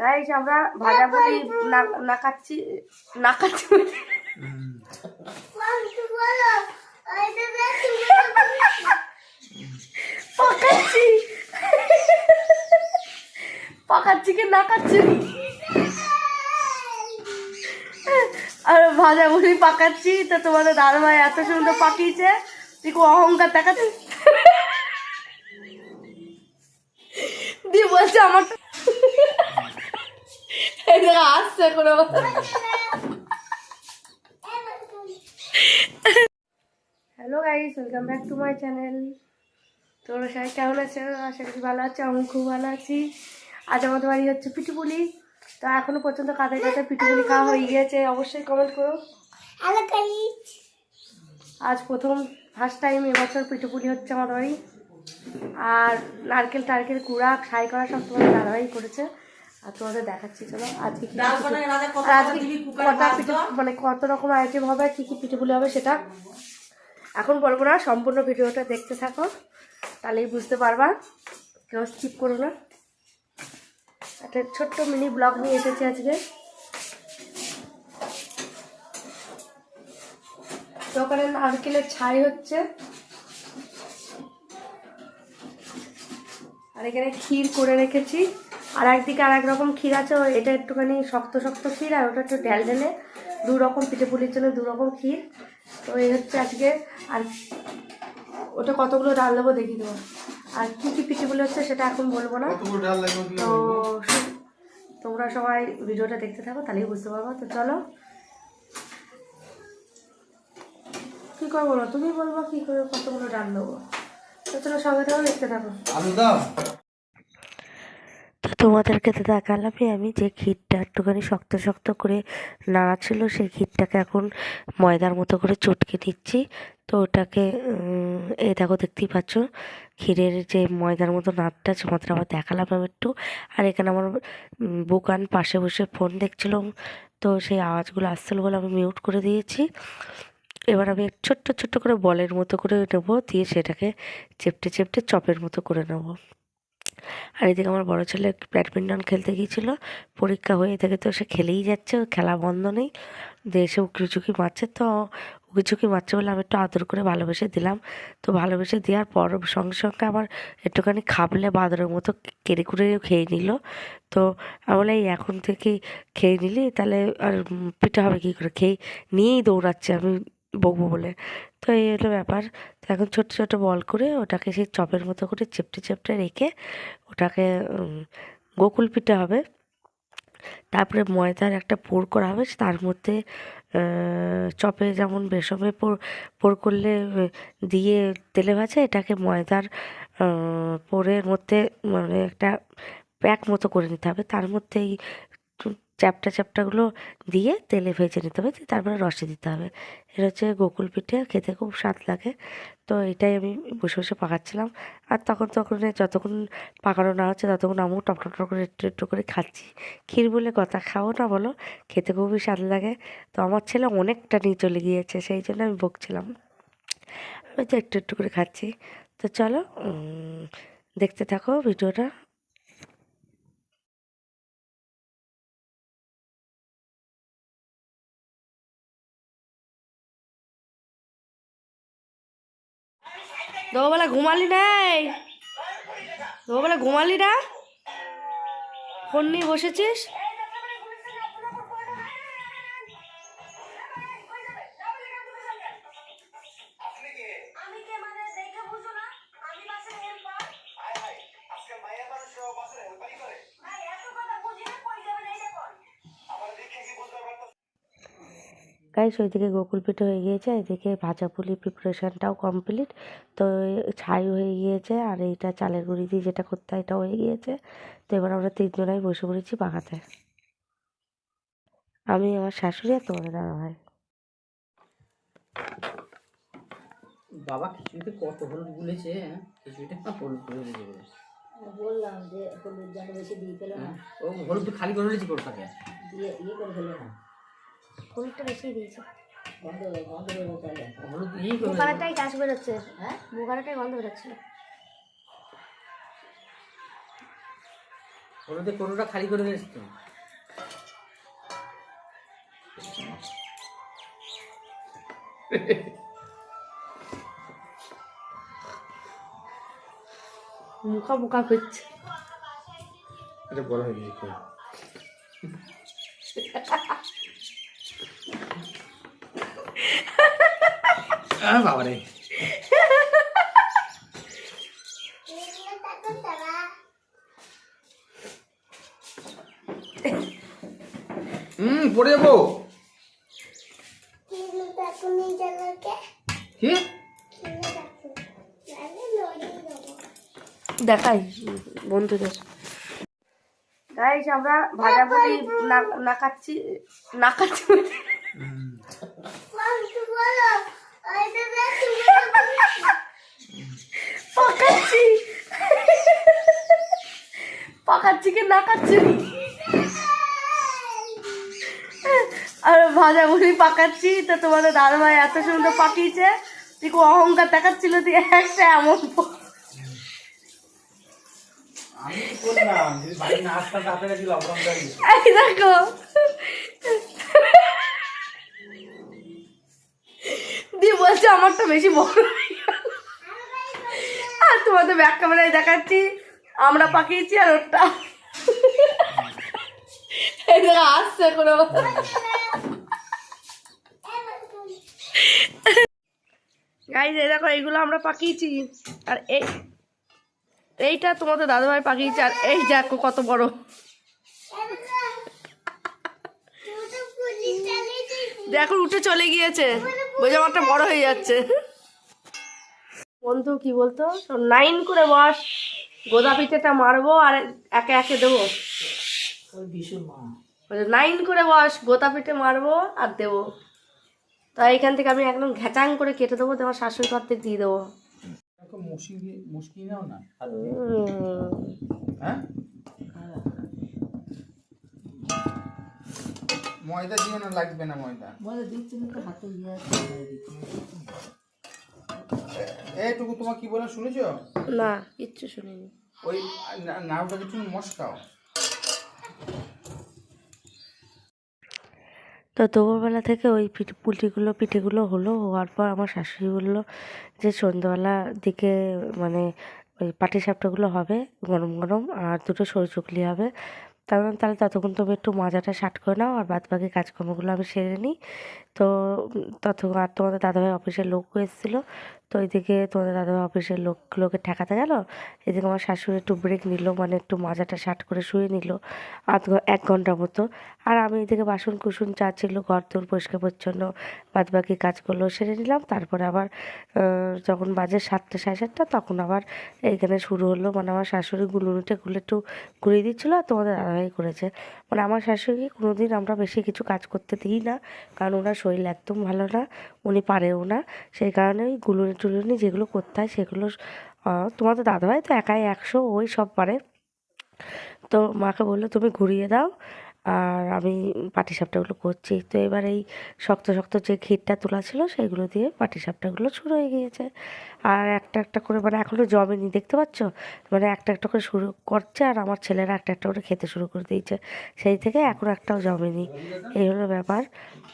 Guys আমরা ভাজা পুরি না খাচ্ছি না খাচ্ছি। পাকাচ্ছি। পাকাচ্ছি কি না খাচ্ছি? আর ভাজা মুড়ি পাকাচ্ছি, তো তোমাদের দাদা এত সুন্দর পাকিয়েছে। তুই অহংকার দেখাচ্ছি দিয়ে বলছে আমার এই দেখো আসছে কোনো hello guys welcome back to my channel তোমরা সবাই কেমন আছো? আশা করি ভালো আছো আমি খুব ভালো আছি। আজ আমাদের বাড়ি হচ্ছে পিঠুপুলি। তো এখনও পর্যন্ত কাদের কাছে পিঠুপুলি খাওয়া হয়ে গিয়েছে, অবশ্যই কমেন্ট করো। আজ প্রথম ফার্স্ট টাইম এবছর পিঠুপুলি হচ্ছে আমার বাড়ি। আর নারকেল, টারকেল কুড়া ফ্রাই করা সব তোমাদের দাদাভাই করেছে। আর তোমাদের দেখাচ্ছি চলো। আজকে কি কটা পিঠে মানে কত রকম আইটেম হবে কী কী পিঠেপুলি হবে সেটা এখন বলব না সম্পূর্ণ ভিডিওটা দেখতে থাকো তাহলেই বুঝতে পারবা। কেউ স্কিপ করো না। একটা ছোট্ট মিনি ব্লগ নিয়ে এসেছি আজকে। ওখানে নারকেলের ছাই হচ্ছে। আর এখানে ক্ষীর করে রেখেছি। আর একদিকে আর এক রকম ক্ষীর আছে এটা একটুখানি শক্ত শক্ত ক্ষীর আর ওটা একটু ঢেল ঢেলে দু রকম পিঠে পুলির জন্য দু রকম ক্ষীর। তো এই হচ্ছে আজকে আর ওটা কতগুলো ডাল দেবো দেখি দেবো আর কী কী পিঠেগুলো হচ্ছে সেটা এখন বলব না। তো তোমরা সবাই ভিডিওটা দেখতে থাকো তাহলেই বুঝতে পারব। তো চলো। কি করব না তুমি বলব কি করে কতগুলো ডাল দেবো। তো চলো সঙ্গে থাকো দেখতে থাকো। আলু দাও তো তোমাদেরকে তো দেখালামই আমি যে ক্ষীরটা একটুখানি শক্ত শক্ত করে নাড়া ছিল, সেই ক্ষীরটাকে এখন ময়দার মতো করে চটকে দিচ্ছি তো ওটাকে এই দেখো দেখতেই পাচ্ছ, ক্ষীরের যে ময়দার মতো আছে, তোমাদের আবার দেখালাম আমি একটু। আর এখানে আমার বুকান পাশে বসে ফোন দেখছিলাম তো সেই আওয়াজগুলো আসছিল বলে আমি মিউট করে দিয়েছি। এবার আমি ছোট্ট ছোট্ট করে বলের মতো করে নেব, দিয়ে সেটাকে চেপটে চেপটে চপের মতো করে নেব। আর এদিকে আমার বড় ছেলে ব্যাডমিন্টন খেলতে গিয়েছিল। পরীক্ষা হয়ে থেকে তো সে খেলেই যাচ্ছে, ওর খেলা বন্ধ নেই। দিয়ে এসে উকিচুকি মারছে, তো উকিচুকি মারছে বলে আমি একটু আদর করে ভালোবেসে দিলাম। তো ভালোবেসে দেওয়ার পর সঙ্গে সঙ্গে আবার একটুখানি খাবলে বাদরের মতো কেড়ে কুড়ে খেয়ে নিল। তো আমি বলে এই এখন থেকেই খেয়ে নিলি, তাহলে আর পিঠা হবে কী করে? খেয়ে নিয়েই দৌড়াচ্ছে আমি বকবো বলে। তো এই হলো ব্যাপার। এখন ছোটো ছোটো বল করে ওটাকে সেই চপের মতো করে চেপটে চেপটে রেখে ওটাকে গোকুল পিঠে হবে। তারপরে ময়দার একটা পোর করা হবে, তার মধ্যে চপে যেমন বেসমে পোর পোর করলে, দিয়ে তেলে ভাজে, এটাকে ময়দার পোরের মধ্যে মানে একটা প্যাক মতো করে নিতে হবে। তার মধ্যে এই চ্যাপটা চ্যাপটাগুলো দিয়ে তেলে ভেজে নিতে হবে তারপরে রসে দিতে হবে। এটা হচ্ছে গোকুল পিঠে, খেতে খুব স্বাদ লাগে। তো এটাই আমি বসে বসে পাকাচ্ছিলাম। আর তখন তখন যতক্ষণ পাকানো না হচ্ছে, ততক্ষণ আমিও টক টক করে একটু একটু করে খাচ্ছি। ক্ষীর বলে কথা, খাও না বলো, খেতে খুবই স্বাদ লাগে। তো আমার ছেলে অনেকটা নিয়ে চলে গিয়েছে, সেই জন্য আমি বকছিলাম। আমি তো একটু একটু করে খাচ্ছি। তো চলো দেখতে থাকো ভিডিওটা। দুপুরবেলা ঘুমালি নাই? দুপুরবেলা ঘুমালি না? ফোন নিয়ে বসেছিস? গাইস ওইদিকে গোকুল পিঠে হয়ে গিয়েছে এদিকে ভাজা পুলি প্রিপারেশনটাও কমপ্লিট তো ছাই হয়ে গিয়েছে আর এইটা চালের গুঁড়ি দিয়ে যেটা করতে হয় এটা হয়ে গিয়েছে। তো এবার আমরা তিনজনাই বসে পড়েছি পাকাতে আমি আমার শাশুড়ি আর তোমাদের দাদা ভাই বাবা খিচুড়িতে কত হলুদ গুলেছে হ্যাঁ? খিচুড়িটা হলুদ করে দিয়েছে বললাম যে হলুদ যেন বেশি দিয়ে পেল না। হ্যাঁ? ও হলুদ খালি করে দিয়েছি করে থাকে দিয়ে ইয়ে করে ফেলো না। হলুদটা বেশি দিয়েছে। হলুদ মুখানাটাই গাছ বেরোচ্ছে। হ্যাঁ? মুখানাটাই গন্ধ বেরোচ্ছিল। হলুদের কোনোটা খালি করে দিয়েছ তো? মুখা মুখা করছে। এটা বড় হয়ে গেছে খুব। আহ, বাবারে হুম পড়ে যাব দেখাই বন্ধুদের গাইস আমরা ভাজা বলি না না খাচ্ছি না খাচ্ছি পাকাচ্ছি কি না খাচ্ছি? আর ভাজা বলি পাকাচ্ছি তো তোমাদের দাদা ভাই এত সুন্দর পাকিয়েছে। তুই খুব অহংকার দেখাচ্ছিল তুই একটা এমন দেখো। দিয়ে বলছে আমারটা বেশি বড় আর তোমাদের ব্যাক ক্যামেরায় দেখাচ্ছি। আমরা পাকিয়েছি আর ওটা। আসছে কোনো গাইজ এই দেখো, এইগুলো আমরা পাকিয়েছি। আর এই এইটা তোমাদের দাদাভাই পাকিয়েছে, আর এই দেখো কত বড়। দেখো, উঠে চলে গিয়েছে। বোঝা আমারটা বড় হয়ে যাচ্ছে। বন্ধু, কি বলতো? নাইন করে বস গোদা পিঠেটা মারবো আর একে একে দেবো। ওই বিশুর মা। বলে, নাইন করে বস গোদা পিঠে মারবো আর দেবো। তা এখান থেকে আমি একদম ঘ্যাচাং করে কেটে দেবো তোমার শাশুড়ি ঘর দিয়ে দেবো। মুশকি দিয়ে- না? দিয়ে। উম, হ্যাঁ? ময়দা দিও না লাগবে না ময়দা। বলে দিচ্ছি হাতে ইয়ে আছে বলে দিচ্ছি এইটুকু তোমার কি বলে শুনেছো? না কিচ্ছু শুনিনি। ওই না- নাড়ুটাকে তুমি মস্কাও? তো দুপুরবেলা থেকে ওই পিঠে পুলিগুলো পিঠেগুলো হলো হওয়ার পর আমার শাশুড়ি বলল যে সন্ধ্যাবেলার দিকে মানে ওই পাটি সাপটাগুলো হবে গরম গরম আর দুটো সরু চুকলি হবে। তার তাহলে ততক্ষণ তুমি একটু মাজাটা শাট করে নাও আর বাদ বাকি কাজকর্মগুলো আমি সেরে নিই। তো ততক্ষণ আর তোমাদের দাদাভাই অফিসের লোক এসেছিল তো ওইদিকে তোমাদের দাদাভাই অফিসের লোকগুলোকে ঠেকাতে গেল। এদিকে আমার শাশুড়ি একটু ব্রেক নিল মানে একটু মাজাটা শাট করে শুয়ে নিল, আধ এক ঘণ্টা মতো। আর আমি এদিকে বাসন কুসুন চা ছিল, ঘর তোর পরিষ্কার পরিচ্ছন্ন বাদ বাকি কাজগুলো সেরে নিলাম। তারপরে আবার যখন বাজে সাতটা, সাড়ে সাতটা, তখন আবার এইখানে শুরু হলো। মানে আমার শাশুড়ি গুলুনিটা গুলো একটু ঘুরিয়ে দিচ্ছিল, আর তোমাদের দাদাভাই করেছে। মানে আমার শাশুড়ি কোনোদিন আমরা বেশি কিছু কাজ করতে দিই না, কারণ ওনার শরীর একদম ভালো না, উনি পারেও না। সেই কারণে ওই গুলুনি টুলুনি যেগুলো করতে হয় সেগুলো তোমাদের দাদাভাই তো একাই একশো, ওই সব পারে। তো মাকে বলল, তুমি ঘুরিয়ে দাও, আর আমি পাটিসাপটাগুলো করছি। তো এবার এই শক্ত শক্ত যে ক্ষীরটা তোলা ছিল সেইগুলো দিয়ে পাটিসাপটাগুলো শুরু হয়ে গিয়েছে। আর একটা একটা করে মানে এখনও জমেনি, দেখতে পাচ্ছ? মানে একটা একটা করে শুরু করছে, আর আমার ছেলেরা একটা একটা করে খেতে শুরু করে দিয়েছে। সেই থেকে এখন একটাও জমেনি। এই হলো ব্যাপার।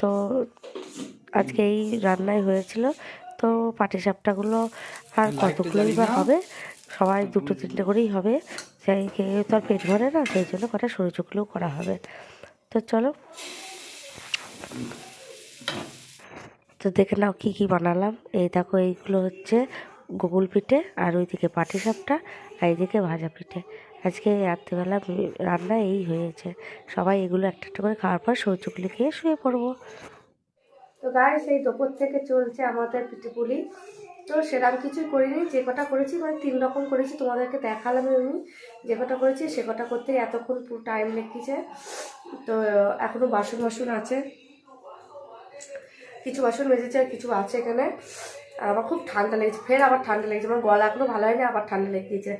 তো আজকে এই রান্নাই হয়েছিল। তো পাটিসাপটাগুলো আর কতগুলোই বা হবে? সবাই দুটো তিনটে করেই হবে। সেই খেয়ে তো আর পেট ভরে না সেই জন্য কটা সরু চুকলেও করা হবে। তো চলো। তো দেখে নাও কী কী বানালাম। এই দেখো এইগুলো হচ্ছে গোকুল পিঠে আর ওইদিকে পাটিসাপটা আর এইদিকে ভাজা পিঠে। আজকে রাত্রিবেলা রান্না এই হয়েছে। সবাই এগুলো একটা একটা করে খাওয়ার পর সরু চুকলি খেয়ে শুয়ে পড়ব। তো গায়ে সেই দুপুর থেকে চলছে আমাদের পিঠেপুলি তো সেরকম কিছুই করিনি, যে কটা করেছি মানে তিন রকম করেছি, তোমাদেরকে দেখালাম আমি। যে কটা করেছি, সে কটা করতে এতক্ষণ পুরো টাইম লেগেছে। তো এখনও বাসন বাসন আছে। কিছু বাসন মেজেছে আর কিছু আছে এখানে। আর আমার খুব ঠান্ডা লেগেছে। ফের আবার ঠান্ডা লেগেছে। আমার গলা এখনও ভালো হয়নি, আবার ঠান্ডা লেগেছে।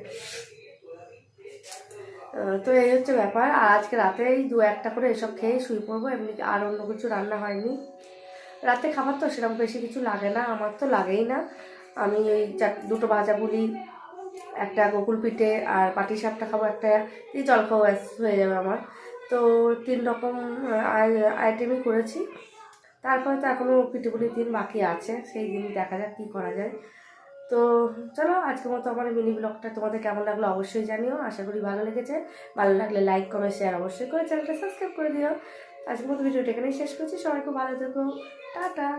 তো এই হচ্ছে ব্যাপার। আর আজকে রাতে এই দু একটা করে এসব খেয়ে শুয়ে পড়ব। এমনি আর অন্য কিছু রান্না হয়নি। রাতে খাবার তো সেরকম বেশি কিছু লাগে না, আমার তো লাগেই না। আমি ওই দুটো ভাজা বলি একটা গোকুল পিঠে আর পাটি সাপটা খাব, একটা জল খাব হয়ে যাবে আমার। তো তিন রকম আইটেমই করেছি। তারপরে তো এখনও পিঠেপুলির দিন বাকি আছে, সেই দিন দেখা যাক কী করা যায়। তো চলো, আজকের মতো আমার মিনি ব্লগটা তোমাদের কেমন লাগল অবশ্যই জানিও। আশা করি ভালো লেগেছে। ভালো লাগলে লাইক কমেন্ট শেয়ার অবশ্যই করে চ্যানেলটা সাবস্ক্রাইব করে দিও। আজকের মতো ভিডিওটা এখানেই শেষ করছি। সবাইকে ভালো থেকো। টাটা।